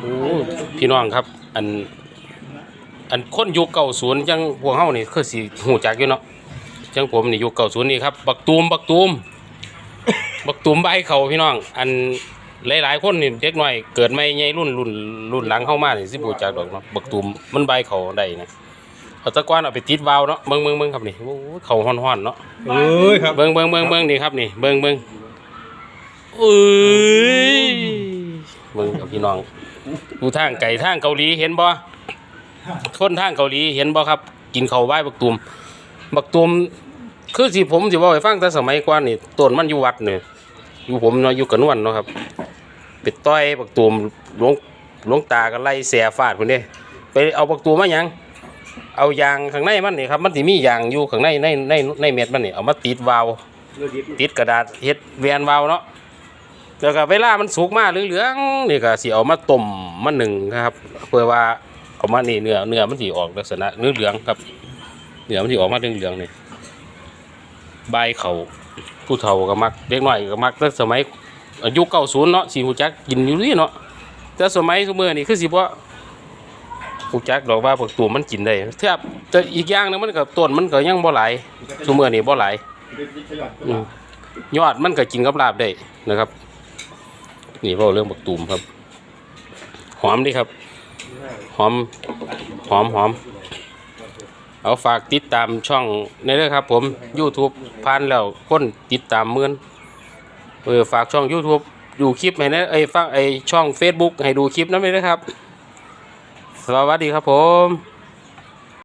โอ้พี่น้องครับ อัน อันคนยุคเก่าศูนย์จังพวกเฮานี่คือสิหูจักอยู่เนาะจังผมนี่ยุคเก่าศูนย์นี่ครับบักตูมบักตูมบักตูมใบเขาพี่น้อง อันหลายๆคนนี่เด็กน้อยเกิดไม่ใหญ่รุ่นรุ่นรุ่นหลังเข้ามานี่สิบ่รู้จักดอกเนาะบักตูมมันใบเขาได้นะเอาตะกอนเอาไปติดวาล์วเนาะเบิ่งเบิ่งเบิ่งครับนี่โอ้ยเขาฮ้อนๆเนาะเอ้ยครับเบิ่งเบิ่งเบิ่งเบิ่งนี่ครับนี่เบิ่งเบิ่งเอ้ย เบิ่งกับพี่น้องดูทางไก่ทางเกาหลีเห็นบ่คนทางเกาหลีเห็นบ่ครับ กินเขาไหว้บักตูมบักตูมคือสิผมสิว้าให้ฟังแต่สมัยก่อนนี่ต้นมันอยู่วัดเนี่ยอยู่ผมเนาะอยู่กระนวนเนาะครับไปต่อยบักตูมหลวงหลวงตาก็ไล่แสฟาดพุ่นเด้ไปเอาบักตูมมาหยังเอายางข้างในมันนี่ครับมันสิมียางอยู่ข้างในในในในเม็ดมันนี่เอามาติดวาวติดกระดาษเฮ็ดแวนวาวเนาะ แล้วก็เวลามันสุกมากเหลืองๆนี่ก็สิเอามาต้มมาหนึ่งครับ เพื่อว่าเอามานี่เนื้อเนื้อมันสิออกลักษณะเนื้อเหลืองครับเนื้อมันสิออกมาเหลืองๆนี่ใบเขาผู้เฒ่าก็มักเด็กน้อยก็มักตั้งสมัยอายุ90เนาะสิฮู้จักกินอยู่นี่เนาะแต่สมัยซุมื้อนี่คือสิบ่ฮู้จักดอกว่าพวกตัวมันกินได้แทบแต่อีกอย่างนึงมันก็ต้นมันก็ยังบ่หลายซุมื้อนี่บ่หลายอืมยอดมันก็กินกับลาบได้นะครับ นี่เว่าเรื่องบักตูมครับ หอมดิครับ หอม หอมหอม เอาฝากติดตามช่องในเด้อครับ ผม YouTube ผ่านแล้วคนติดตามหมื่นเออฝากช่อง YouTube ดูคลิปให้นะไอ้ยฝากไอ้ช่อง Facebook ให้ดูคลิปนั้นเลยนะครับ สวัสดีครับผม